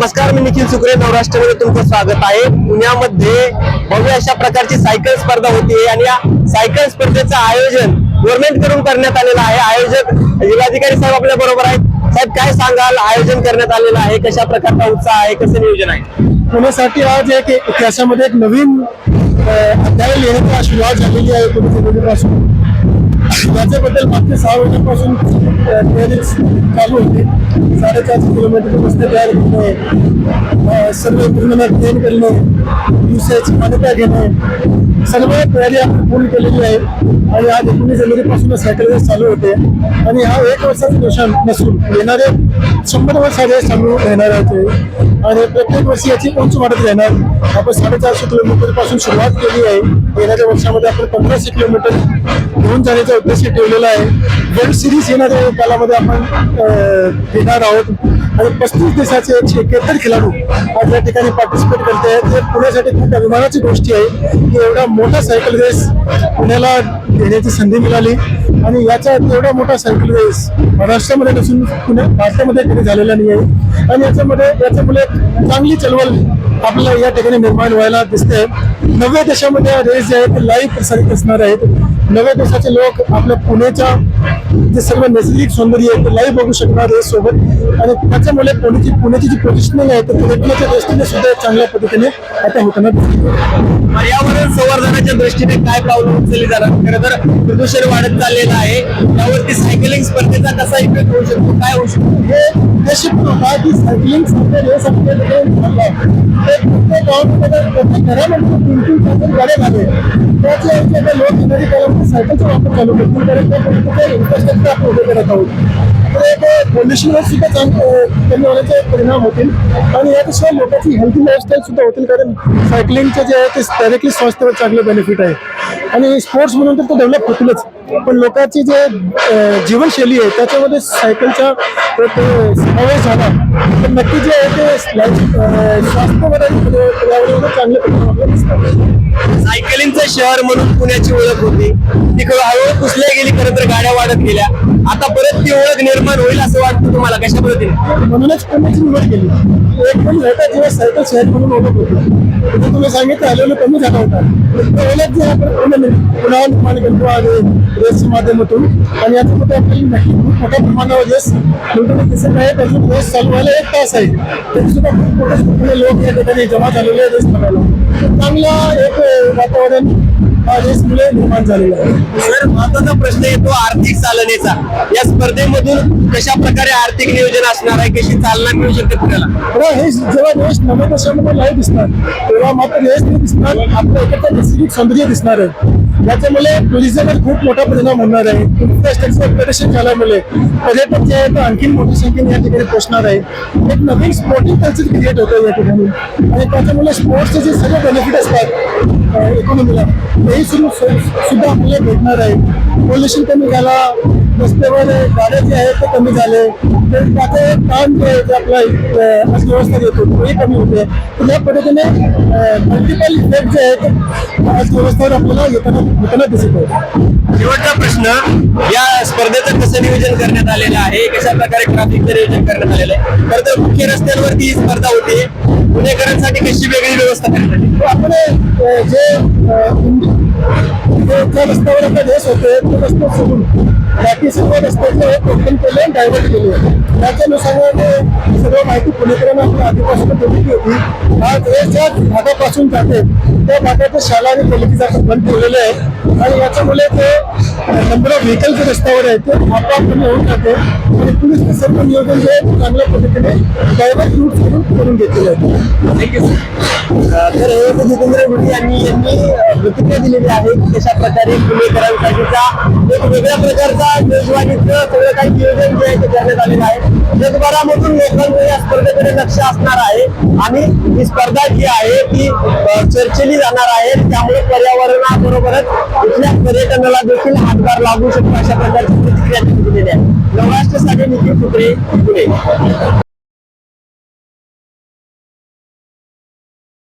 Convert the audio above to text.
नमस्कार मी निखिल सुकरे नवराष्ट्रमध्ये तुमचं स्वागत आहे. पुण्यामध्ये भव्य अशा प्रकारची सायकल स्पर्धा होती आणि या सायकल स्पर्धेचं आयोजन गव्हर्नमेंटकडून करण्यात आलेलं आहे. आयोजक जिल्हाधिकारी साहेब आपल्या बरोबर आहेत. साहेब काय सांगाल? आयोजन करण्यात आलेलं आहे. कशा प्रकारचा उत्साह आहे? कसं नियोजन आहे? पुण्यासाठी आज एक इतिहासामध्ये एक नवीन अध्याय लिहिण्याची सुरुवात झालेली आहे. पुणे पासून याच्याबद्दल मागच्या सहा वर्षापासून तयारी चालू होती. साडेचारशे किलोमीटर रस्ते तयार करणे सर्व पूर्ण ट्रेन करणे दिवसाची मान्यता घेणे सर्व तयारी आपण पूर्ण केलेली आहे आणि आज एकोणीस जानेवारीपासून सायकल रेस चालू होते. आणि हा एक वर्षाचं निशाण नसून येणारे शंभर वर्ष हा रेस चालू राहणार आहे आणि प्रत्येक वर्षी याची उंच वाढत राहणार आपण साडेचारशे किलोमीटरपासून सुरुवात केली आहे. येणाऱ्या वर्षामध्ये आपण पंधराशे किलोमीटर घेऊन जाण्याचा उद्देश ठेवलेला आहे. वर्ल्ड सिरीज येणाऱ्या कालामध्ये आपण घेणार आहोत. आणि पस्तीस देशाचे एकशे एकाहत्तर खेळाडू आज या ठिकाणी पार्टिसिपेट करते आहेत. ते पुण्यासाठी खूप अभिमानाची गोष्टी आहे की एवढा मोठा सायकल रेस पुण्याला घेण्याची संधी मिळाली. आणि याचा एवढा मोठा सायकल रेस महाराष्ट्रामध्ये नसून पुणे भारतामध्ये कधी झालेला नाही आहे. आणि याच्यामध्ये याच्यामुळे चांगली चळवळ आपल्याला या ठिकाणी निर्माण व्हायला दिसते. नव्या देशामध्ये हा रेस जे आहे ते लाईव्ह प्रसारित असणार आहेत. नव्या देशाचे लोक आपल्या पुण्याच्या जे सर्व नैसर्गिक सौंदर्य आहे ते लाईव्ह बघू शकणार आहे सोबत. आणि त्याच्यामुळे पुण्याची पुण्याची जी पोझिशनिंग आहे ते पर्यटनाच्या दृष्टीने सुद्धा चांगल्या पद्धतीने आता होताना पर्यावरण संवर्धनाच्या दृष्टीने काय पावलं उचलली जाणार? खरं तर प्रदूषण वाढत चाललेलं आहे. त्यावरती सायकलिंग स्पर्धेचा कसा इफेक्ट होऊ शकतो? काय होऊ शकतो? हे उद्देश पण होता की सायकलिंग सारखे रेस आपल्या ठिकाणी झाला ते प्रत्येक गावामध्ये प्रत्येक घरामध्ये तीन तीन चार चार गाड्या झाले त्याच्या ऐवजी लोक येणारी कालामध्ये सायकलचा वापर चालू करतील कारण त्या पद्धतीचे इन्फ्रास्ट्रक्चर आपण उभे करत आहोत एक पोल्युशनवर सुद्धा चांग कमी होण्याचे परिणाम होतील आणि याशिवाय लोकांची हेल्थी लाईफस्टाईल सुद्धा होतील कारण सायकलिंगचे जे आहे ते डायरेक्टली स्वास्थ्यावर चांगलं बेनिफिट आहे आणि स्पोर्ट्स म्हणून तर तो डेव्हलप होतीलच. पण लोकांची जे जीवनशैली आहे त्याच्यामध्ये सायकलचा एक समावेश झाला. तर नक्की जे आहे ते लाईफ अं, स्वास्थ्यावर आणि पर्या- पर्यावरणावर चांगले सायकलिंगचं शहर म्हणून पुण्याची ओळख होती. ती खरं हळूहळू पुसल्या गेली खरं तर गाड्या वाढत गेल्या. आता परत ती ओळख निर्माण होईल असं वाटतं तुम्हाला? कशा पद्धतीने? म्हणूनच पुण्याची निवड केली. एकदम मोठा दिवस सायकल शहर म्हणून ओळख होती. म्हणजे तुम्ही सांगितलं हलवलं कमी झाला होता. ओळख जे आपण पुन्हा निर्म- पुन्हा निर्माण करतो आहे रेसच्या माध्यमातून. आणि याच्यामध्ये आपल्याला नक्की खूप मोठ्या प्रमाणावर रेस लुटून दिसत आहे. त्याची रेस चालू व्हायला एक तास आहे. तरी सुद्धा खूप मोठ्या लोक या ठिकाणी जमा झालेले रेस बघायला. चांगला एक वातावरण रेसमुळे निर्माण झालेलं आहे. सर महत्त्वाचा प्रश्न येतो आर्थिक चालनेचा. या स्पर्धेमधून कशा प्रकारे आर्थिक नियोजन असणार आहे? कशी चालना मिळू शकते बरं हे जेव्हा रेस नव्या देशामध्ये लाईव्ह दिसणार तेव्हा मात्र रेस नाही दिसणार आपल्या इकडचं नैसर्गिक सौंदर्य दिसणार आहे. याच्यामुळे टुरिझमवर खूप मोठा परिणाम होणार आहे. इन्फ्रास्ट्रक्चर प्रदर्शन झाल्यामुळे पर्यटक जे आहे ते आणखीन मोठ्या संख्येने या ठिकाणी पोहोचणार आहे. एक नवीन स्पोर्टिंग कल्चर क्रिएट होतं या ठिकाणी. आणि त्याच्यामुळे स्पोर्ट्सचे जे सगळे बेनिफिट असतात इकॉनॉमीला हे सुरू सुद्धा आपल्याला भेटणार आहे पोल्युशन कमी झाला रस्त्यावर गाड्या जे आहेत ते कमी झाले. तर त्याचं काम जे आहे ते आपला अर्थव्यवस्था देतो तोही कमी होते तर या पद्धतीने मल्टिपल इफेक्ट जे आहेत अर्थव्यवस्थेवर आपल्याला येताना येताना दिसत आहे शेवटचा प्रश्न या स्पर्धेचं कसं नियोजन करण्यात आलेलं आहे? कशा प्रकारे ट्रॅफिकचं नियोजन करण्यात आलेलं आहे? तर मुख्य रस्त्यांवरती ही स्पर्धा होती. पुणेकरांसाठी कशी वेगळी व्यवस्था आपण जे त्या रस्त्यावर आता देश होते तो रस्ते सोडून बाकी सर्व रस्त्याचे टोकन केले डायव्हर्ट केले. त्याच्या अनुषंगाने सर्व माहिती पुणेकरांना आपल्या आधीपासून दिलेली होती. आज रेस ज्या भागापासून जाते त्या भागाच्या शाळा आणि पलिकीचा बंद ठेवलेले आहे आणि याच्यामुळे ते नंबर ऑफ व्हेकल रस्त्यावर आहे ते. आपोआप कमी होऊन जाते. आणि पोलीस सर्व नियोजन जे चांगल्या पद्धतीने डायव्हर्ट रूट करून करून घेतलेलं आहे. थँक्यू तर हे जितेंद्र गुडी यांनी यांनी अं, प्रतिक्रिया दिलेली आहे की कशा प्रकारे पुणेकरांसाठीचा एक वेगळ्या प्रकारचा मेजवानीचं सगळं काही नियोजन जे आहे ते करण्यात आलेलं आहे. जगभरामधून लोकांचं या स्पर्धेकडे लक्ष असणार आहे. आणि ही स्पर्धा जी आहे ती चर्चेली जाणार आहे. त्यामुळे पर्यावरणाबरोबरच इथल्या पर्यटनाला देखील हातभार लागू शकतो अशा प्रकारची प्रतिक्रिया दिलेली आहे. नवराष्ट्रासाठी निखिल पुत्रे पुणे.